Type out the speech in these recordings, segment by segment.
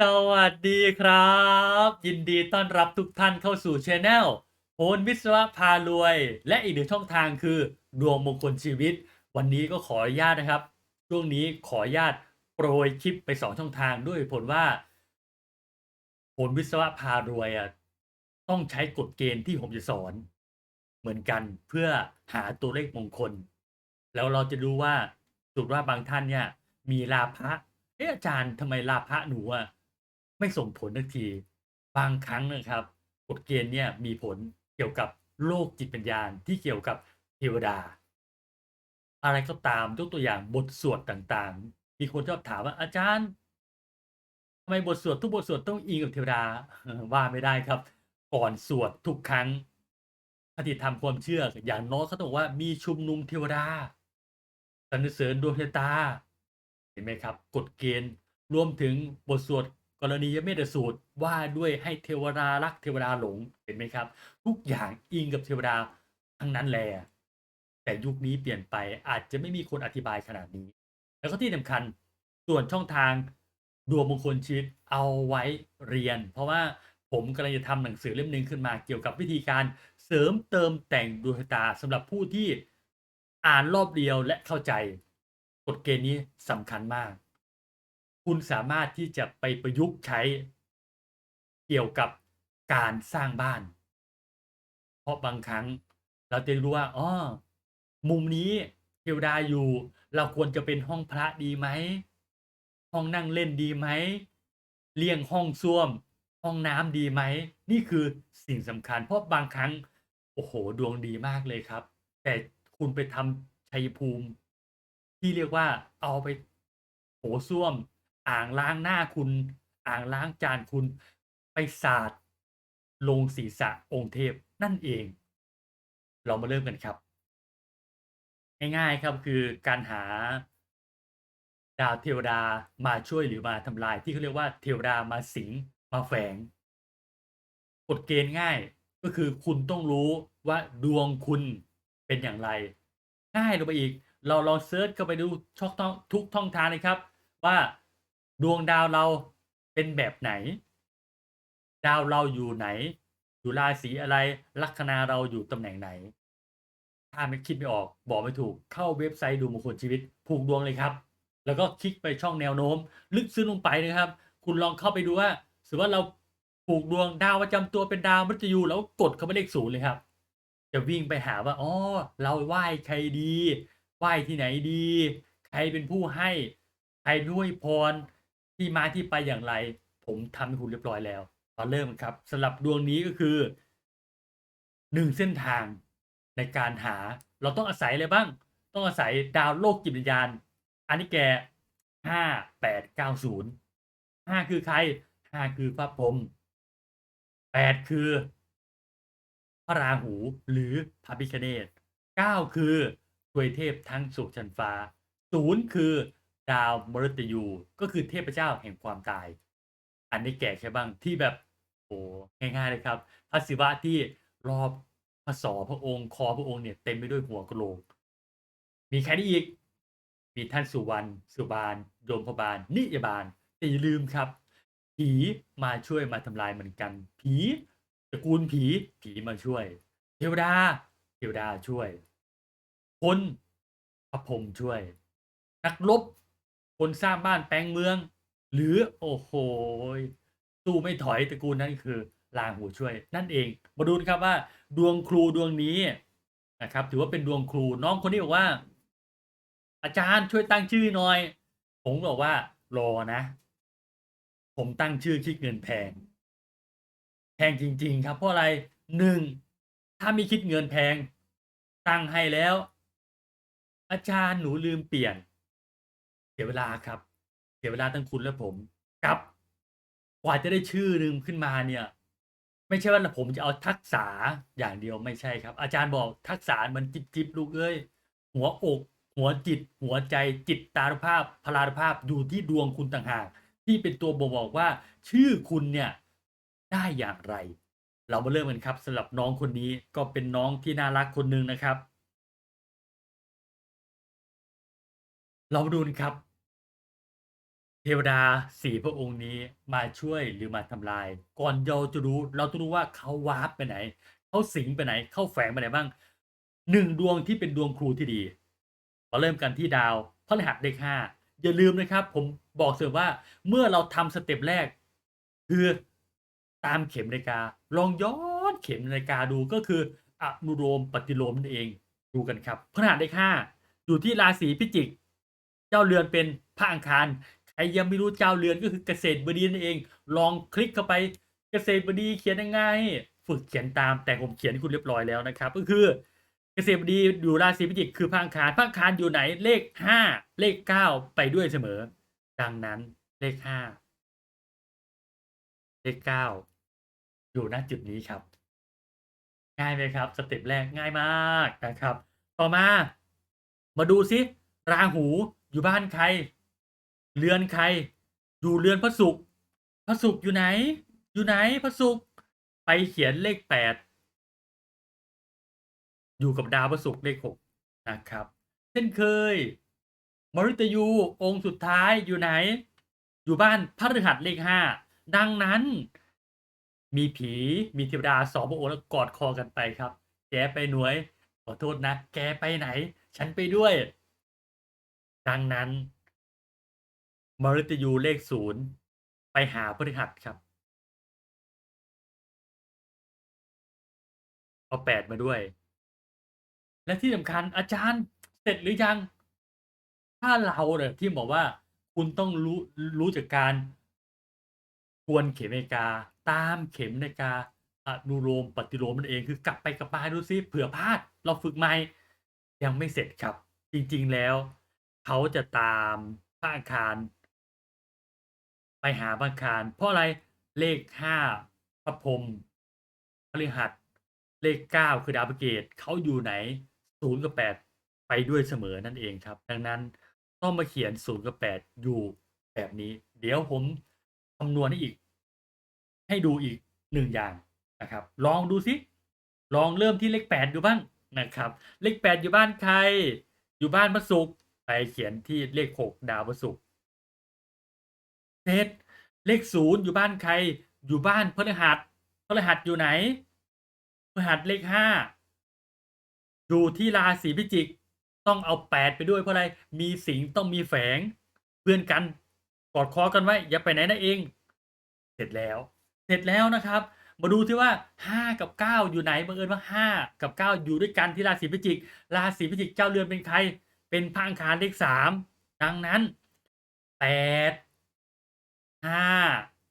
สวัสดีครับ ยินดีต้อนรับทุกท่านเข้าสู่ช anel โหนวิศวะพารวย และอีกหนึ่งช่องทางคือ ดวงมงคลชีวิต วันนี้ก็ขออนุญาตนะครับ ช่วงนี้ขออนุญาตโปรยคลิปไปสองช่องทางด้วยผลว่าโหนวิศวะพารวยอะต้องใช้กฎเกณฑ์ที่ผมจะสอน เหมือนกันเพื่อหาตัวเลขมงคล แล้วเราจะดูว่าสุดว่าบางท่านเนี่ยมีลาภะเอ๊ะอาจารย์ทำไมลาภะหนูอะ ไม่ส่งผลทักที บางครั้งนะครับกฎเกณฑ์เนี่ยมีผลเกี่ยวกับโลกจิตปัญญาที่เกี่ยวกับเทวดา อะไรก็ตามยกตัวอย่างบทสวดต่างๆ มีคนชอบถามว่าอาจารย์ทำไมบทสวดทุกบทสวดต้องอิงกับเทวดาว่าไม่ได้ครับ ก่อนสวดทุกครั้งปฏิธรรมความเชื่ออย่างน้อยเขาต้องบอกว่ามีชุมนุมเทวดาสรรเสริญดวงชะตาเห็นไหมครับกฎเกณฑ์รวมถึงบทสวด กรณียเมตสูตรว่าด้วยให้เทวดารักเทวดาหลงเห็นไหมครับ ทุกอย่างอิงกับเทวดาทั้งนั้นแหละแต่ยุคนี้เปลี่ยนไปอาจจะไม่มีคนอธิบายขนาดนี้ แล้วก็ที่สำคัญส่วนช่องทางดวงมงคลชีวิตเอาไว้เรียน เพราะว่าผมกำลังจะทำหนังสือเล่มหนึ่งขึ้นมาเกี่ยวกับวิธีการเสริมเติมแต่งดวงชะตาสำหรับผู้ที่อ่านรอบเดียวและเข้าใจกฎเกณฑ์นี้สำคัญมาก คุณสามารถที่จะไปประยุกต์ใช้เกี่ยวกับการสร้างบ้าน เพราะบางครั้งเราจะรู้ว่าอ๋อมุมนี้เทวดาอยู่ เราควรจะเป็นห้องพระดีไหม ห้องนั่งเล่นดีไหมเลี่ยงห้องส้วม ห้องน้ำดีไหม นี่คือสิ่งสำคัญ เพราะบางครั้ง โอ้โห ดวงดีมากเลยครับ แต่คุณไปทำชัยภูมิ ที่เรียกว่าเอาไปโถส้วม อ่างล้างหน้าคุณ อ่างล้างจานคุณไปสาดลงศีรษะองค์เทพนั่นเอง เรามาเริ่มกันครับ ง่ายๆครับคือการหาดาวเทวดามาช่วยหรือมาทำลายที่เขาเรียกว่าเทวดามาสิงมาแฝงกฎเกณฑ์ง่ายก็คือคุณต้องรู้ว่าดวงคุณเป็นอย่างไร ง่ายลงไปอีก เราลองเซิร์ชเข้าไปดูช่องทุกช่องทางเลยครับ ว่า ดวงดาวเราเป็นแบบไหน ดาวเราอยู่ไหน อยู่ราศีอะไรลัคนาเราอยู่ตำแหน่งไหน ถ้าไม่คิดไม่ออกบอกไม่ถูกเข้าเว็บไซต์ดูมงคลชีวิต ผูกดวงเลยครับ แล้วก็คลิกไปช่องแนวโน้ม ลึกซึ้งลงไปนะครับ คุณลองเข้าไปดูว่าสมมติว่าเราผูกดวงดาวประจำตัวเป็นดาวมฤตยูแล้วกดเข้าไปเลขศูนย์เลยครับ จะวิ่งไปหาว่าอ๋อเราไหว้ใครดี ไหว้ที่ไหนดี ใครเป็นผู้ให้ ใครด้วยพร ที่มาที่ไปอย่างไร ผมทำให้คุณเรียบร้อยแล้วมาเริ่มครับสำหรับดวงนี้ก็คือหนึ่งเส้นทางในการหา เราต้องอาศัยอะไรบ้าง ต้องอาศัยดาวโลกจิตวิญญาณ อันนี้แกห้าแปดเก้าศูนย์ห้าคือใครห้าคือพระพรหมแปดคือ พระราหูหรือพระพิคเนตเก้าคือทวยเทพทั้งสุขชันฟ้าศูนย์คือ ดาวมฤตยู ก็คือเทพเจ้าแห่งความตาย อันนี้แก่แค่บ้างที่แบบโอ้ง่ายๆเลยครับพระศิวะที่รอบพระศอพระองค์ คอพระองค์เนี่ยเต็มไปด้วยหัวกะโหลก มีใครได้อีก มีท่านสุวรรณสุบานโยมพบาล นิยบาลแต่อย่าลืมครับ ผีมาช่วยมาทำลายเหมือนกัน ผีตระกูลผีผีมาช่วย เทวดา เทวดาช่วย คนพระพรหมช่วย นักรบ คนสร้างบ้านแปลงเมือง หรือโอ้โหสู้ไม่ถอยตระกูลนั้นคือลางหูช่วย นั่นเอง มาดูนะครับว่า ดวงครูดวงนี้นะครับ ถือว่าเป็นดวงครูน้องคนนี้บอกว่า อาจารย์ช่วยตั้งชื่อหน่อย ผมบอกว่ารอนะ ผมตั้งชื่อคิดเงินแพง แพงจริง ๆ ครับเพราะอะไรหนึ่งถ้าม่คิดเงินแพง ตั้งให้แล้ว อาจารย์หนูลืมเปลี่ยน เสียเวลาครับ เสียเวลาทั้งคุณและผมกับกว่าจะได้ชื่อหนึ่งขึ้นมาเนี่ย ไม่ใช่ว่าผมจะเอาทักษะอย่างเดียวไม่ใช่ครับ อาจารย์บอกทักษะมันจิบจิบลูกเอ้ยหัวอก หัวจิต หัวใจจิตตาภาพพลานภาพอยู่ที่ดวงคุณต่างหาก ที่เป็นตัวบ่งบอกว่า ชื่อคุณเนี่ยได้อย่างไร เรามาเริ่มกันครับสำหรับน้องคนนี้ก็เป็นน้องที่น่ารักคนหนึ่งนะครับ เรามาดูนครับ เทวดาสี่พระองค์นี้มาช่วยหรือมาทำลาย ก่อนเราจะรู้ เราต้องรู้ว่าเขาวาร์ปไปไหนเขาสิงไปไหนเข้าแฝงไปไหนบ้างหนึ่งดวงที่เป็นดวงครูที่ดีมาเริ่มกันที่ดาวพฤหัสเลขห้าอย่าลืมนะครับ ผมบอกเสมอว่าเมื่อเราทำสเต็ปแรก คือตามเข็มนาฬิกา ลองย้อนเข็มนาฬิกาดูก็คืออนุโลมปฏิโลมนั่นเองดูกันครับพฤหัสเลขห้าอยู่ที่ราศีพิจิก เจ้าเรือนเป็นพระอังคาร ใครยังไม่รู้เจ้าเรือนก็คือเกษตรบดีนั่นเอง ลองคลิกเข้าไปเกษตรบดีเขียนยังไงฝึกเขียนตามแต่ผมเขียนให้คุณเรียบร้อยแล้วนะครับ ก็คือเกษตรบดีอยู่ราศีพิจิกคือพังคารพังคารอยู่ไหนเลขห้าเลขเก้าไปด้วยเสมอ ดังนั้นเลขห้าเลขเก้าอยู่ณจุดนี้ครับ ง่ายไหมครับ สเต็ปแรกง่ายมากนะครับ ต่อมา มาดูซิราหูอยู่บ้านใคร เรือนใคร อยู่เรือนพระศุกร์พระศุกร์อยู่ไหน อยู่ไหนพระศุกร์ไปเขียนเลขแปดอยู่กับดาวพระศุกร์เลขหกนะครับ เช่นเคยมฤตยูองค์สุดท้ายอยู่ไหน อยู่บ้านพระฤหัสเลขห้าดังนั้น มีผีมีเทวดาสองพระองค์แล้วกอดคอกันไปครับ แกไปหน่วยขอโทษนะ แกไปไหน ฉันไปด้วย ดังนั้น มฤตยูเลขศูนย์ไปหาพฤหัสครับ เอาแปดมาด้วย และที่สำคัญอาจารย์เสร็จหรือยัง ถ้าเราเนี่ยที่บอกว่าคุณต้องรู้รู้จากการทวนเข็มนาฬิกา ตามเข็มนาฬิกาอนุโลมปฏิโลมนั่นเองคือกลับไปกลับมาดูซิเผื่อพลาด เราฝึกใหม่ยังไม่เสร็จครับ จริงๆแล้ว เขาจะตามพระอังคาร หาพระอังคาร เพราะอะไรเลขห้าพระพรหมพฤหัส เลขเก้าคือดาวพฤเกตเขาอยู่ไหนศูนย์กับแปดไปด้วยเสมอนั่นเองครับ ดังนั้นต้องมาเขียนศูนย์กับแปดอยู่แบบนี้ เดี๋ยวผมคำนวณให้อีก ให้ดูอีกหนึ่งอย่างนะครับ ลองดูสิลองเริ่มที่เลขแปดดูบ้างนะครับ เลขแปดอยู่บ้านใคร อยู่บ้านพระศุกร์ไปเขียนที่เลขหกดาวพระศุกร์ เสร็จเลขศูนย์อยู่บ้านใคร อยู่บ้านพฤหัสพฤหัสอยู่ไหนพฤหัสเลขห้าอยู่ที่ราศีพิจิก ต้องเอาแปดไปด้วยเพราะอะไร มีสิงต้องมีแฝง เพื่อนกันกอดคอกันไว้ อย่าไปไหนนะเอง เสร็จแล้ว เสร็จแล้วนะครับ มาดูที่ว่าห้ากับเก้าอยู่ไหนบังเอิญว่าห้ากับเก้าอยู่ด้วยกันที่ราศีพิจิก ราศีพิจิกเจ้าเรือนเป็นใคร เป็นพังคารเลขสามดังนั้นแปด ห้า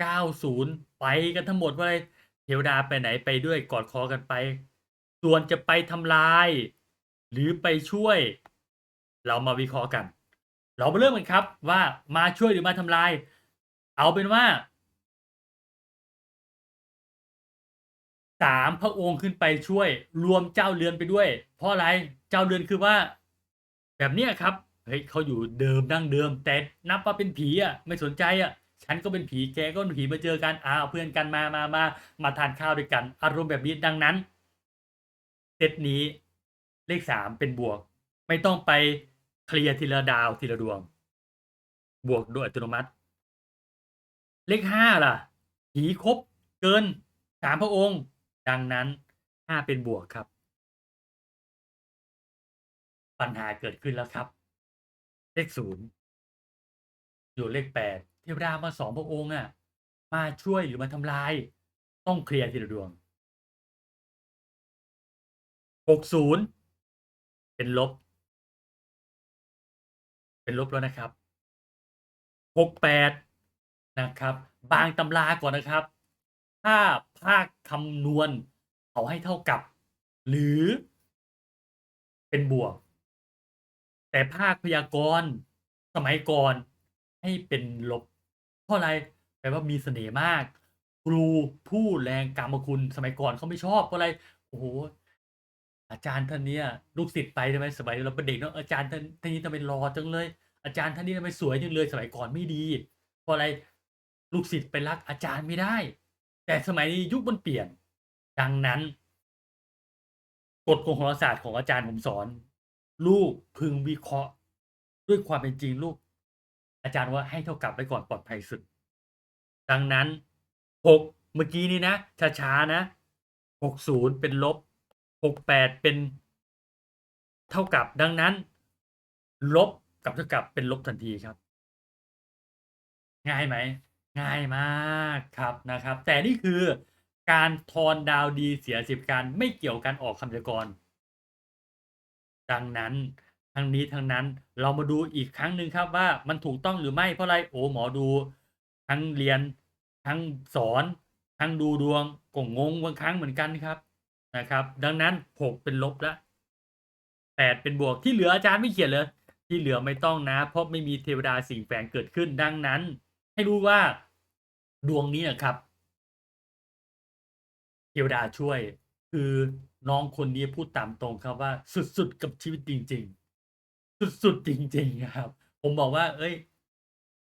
เก้าศูนย์ไปกันทั้งหมดว่าอะไรเทวดาไปไหนไปด้วยกอดคอกันไป ส่วนจะไปทำลาย หรือไปช่วย เรามาวิเคราะห์กัน เรามาเริ่มกันครับว่ามาช่วยหรือมาทำลาย เอาเป็นว่าสามพระองค์ขึ้นไปช่วย รวมเจ้าเรือนไปด้วย เพราะอะไรเจ้าเรือนคือว่า แบบเนี้ยครับเฮ้ยเขาอยู่เดิมดั้งเดิม แต่นับว่าเป็นผีอะ ไม่สนใจอะ ฉันก็เป็นผีแกก็เป็นผีมาเจอกันอ้าวเพื่อนกันมามามามาทานข้าวด้วยกัน อารมณ์แบบนี้ดังนั้นเซตนี้เลขสามเป็นบวก ไม่ต้องไปเคลียร์ทีละดาวทีละดวง บวกโดยอัตโนมัติ เลขห้าล่ะ ผีครบเกินสามพระองค์ ดังนั้นห้าเป็นบวกครับ ปัญหาเกิดขึ้นแล้วครับ เลขศูนย์อยู่เลขแปด เทวดามาสองพระองค์อะ มาช่วยหรือมาทำลาย ต้องเคลียร์ทีละดวงหกศูนย์เป็นลบ เป็นลบแล้วนะครับหกแปดนะครับ บางตำราก่อนนะครับ ถ้าภาคคำนวณเขาให้เท่ากับ หรือเป็นบวก แต่ภาคพยากรณ์สมัยก่อนให้เป็นลบ ราะอะไรแปลว่ามีเสน่ห์มาก ครูผู้แรงกรรมคุณสมัยก่อนเขาไม่ชอบเพราะอะไรโอ้โหอาจารย์ท่านเนี้ยลูกศิษย์ไปใช่ไหมสมัยเราเป็นเด็กเนาะอาจารย์ท่านท่านนี้ทำไมหล่อจังเลย อาจารย์ท่านนี้ทำไมสวยจังเลยสมัยก่อนไม่ดีเพราะอะไรลูกศิษย์ไปรักอาจารย์ไม่ได้ แต่สมัยนี้ยุคมันเปลี่ยน ดังนั้นกฎของโหราศาสตร์ของอาจารย์ผมสอน ลูกพึงวิเคราะห์ ด้วยความเป็นจริงลูก อาจารย์ว่าให้เท่ากับไว้ก่อนปลอดภัยสุด ดังนั้น6เมื่อกี้นี้นะช้าๆนะ60เป็นลบ68เป็นเท่ากับดังนั้น ลบกับเท่ากับเป็นลบทันทีครับ ง่ายไหม ง่ายมากครับนะครับ แต่นี่คือการทอนดาวดีเสีย10การไม่เกี่ยวกันออกคำพยากรณ์ดังนั้น ทั้งนี้ทั้งนั้นเรามาดูอีกครั้งหนึ่งครับว่ามันถูกต้องหรือไม่เพราะอะไรโอ้หมอดู ทั้งเรียน ทั้งสอน ทั้งดูดวงก็งงบางครั้งเหมือนกันครับนะครับ ดังนั้น6เป็นลบแล้ว8เป็นบวกที่เหลืออาจารย์ไม่เขียนเลย ที่เหลือไม่ต้องนะ เพราะไม่มีเทวดาสิ่งแฝงเกิดขึ้นดังนั้น ให้รู้ว่าดวงนี้อะครับ เทวดาช่วย คือน้องคนนี้พูดตามตรงครับว่าสุดๆกับชีวิตจริง ๆ สุดๆจริงๆอะครับ ผมบอกว่าเฮ้ย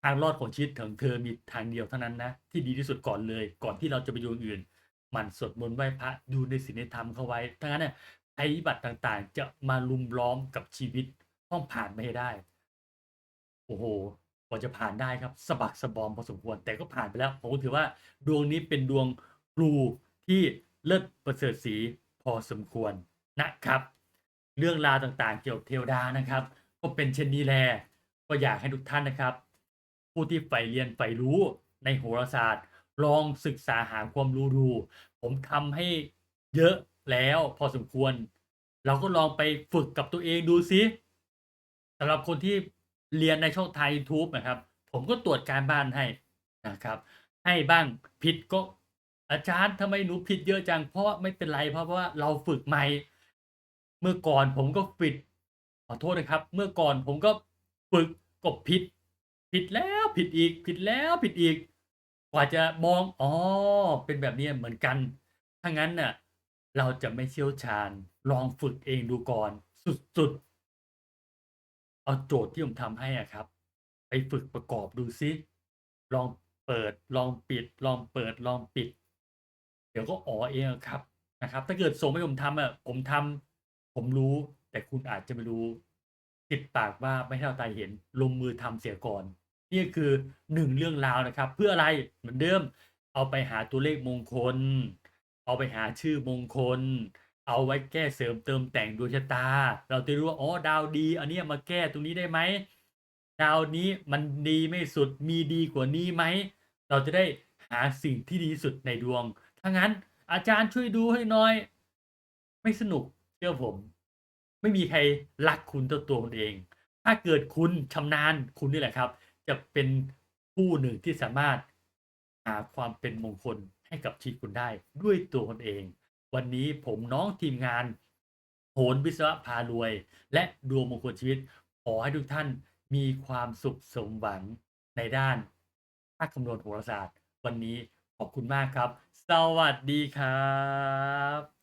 ทางรอดของชีวิตของเธอมีทางเดียวเท่านั้นนะ ที่ดีที่สุดก่อนเลย ก่อนที่เราจะไปดูอย่างอื่น มันสวดมนต์ไหว้พระดูในศีลในธรรมเข้าไว้ถ้างั้นน่ะภัยพิบัติต่างๆ จะมารุมล้อมกับชีวิตต้องผ่านไปให้ได้ โอ้โฮกว่าจะผ่านได้ครับสะบักสะบอมพอสมควร แต่ก็ผ่านไปแล้วผมถือว่าดวงนี้เป็นดวงครูที่เลิศประเสริฐศรีพอสมควรนะครับ เรื่องราวต่างๆ เกี่ยวกับเทวดานะครับ ก็เป็นเช่นนี้แลก็อยากให้ทุกท่านนะครับ ผู้ที่ใฝ่เรียนใฝ่รู้ในโหราศาสตร์ ลองศึกษาหาความรู้ดู ผมทำให้เยอะแล้วพอสมควร เราก็ลองไปฝึกกับตัวเองดูซิสำหรับคนที่เรียนในช่องทางยูทูบนะครับ ผมก็ตรวจการบ้านให้นะครับ ให้บ้างผิดก็อาจารย์ทำไมหนูผิดเยอะจัง เพราะไม่เป็นไรเพราะว่าเราฝึกใหม่ เมื่อก่อนผมก็ผิด ขอโทษนะครับ เมื่อก่อนผมก็ฝึกก็ผิด ผิดแล้วผิดอีก ผิดแล้วผิดอีก กว่าจะมอง อ๋อ เป็นแบบนี้เหมือนกัน ถ้างั้นน่ะ เราจะไม่เชี่ยวชาญ ลองฝึกเองดูก่อน สุดๆ เอาโจทย์ที่ผมทำให้อะครับ ไปฝึกประกอบดูซิ ลองเปิด ลองปิด ลองเปิด ลองปิด เดี๋ยวก็อ๋อเองครับ นะครับ ถ้าเกิดส่งให้ผมทำอะ ผมทำผมรู้ แต่คุณอาจจะไม่รู้ติดปากว่าไม่ให้เท่าตาเห็นลงมือทำเสียก่อน นี่คือ1เรื่องราวนะครับ เพื่ออะไร?เหมือนเดิม เอาไปหาตัวเลขมงคล เอาไปหาชื่อมงคล เอาไว้แก้เสริมเติมแต่งดวงชะตา เราจะรู้ว่าอ๋อดาวดี อันนี้มาแก้ตรงนี้ได้ไหม?ดาวนี้มันดีไม่สุดมีดีกว่านี้ไหม?เราจะได้หาสิ่งที่ดีสุดในดวงถ้างั้นอาจารย์ช่วยดูให้หน่อย ไม่สนุกเชื่อผม ไม่มีใครรักคุณเท่าตัวคุณเอง ถ้าเกิดคุณชำนาญคุณนี่แหละครับ จะเป็นผู้หนึ่งที่สามารถหาความเป็นมงคลให้กับชีวิตคุณได้ด้วยตัวคุณเอง วันนี้ผมน้องทีมงานโหรวิศวะพารวย และดวงมงคลชีวิต ขอให้ทุกท่านมีความสุขสมหวังในด้านภาคคำนวณโหราศาสตร์ วันนี้ขอบคุณมากครับ สวัสดีครับ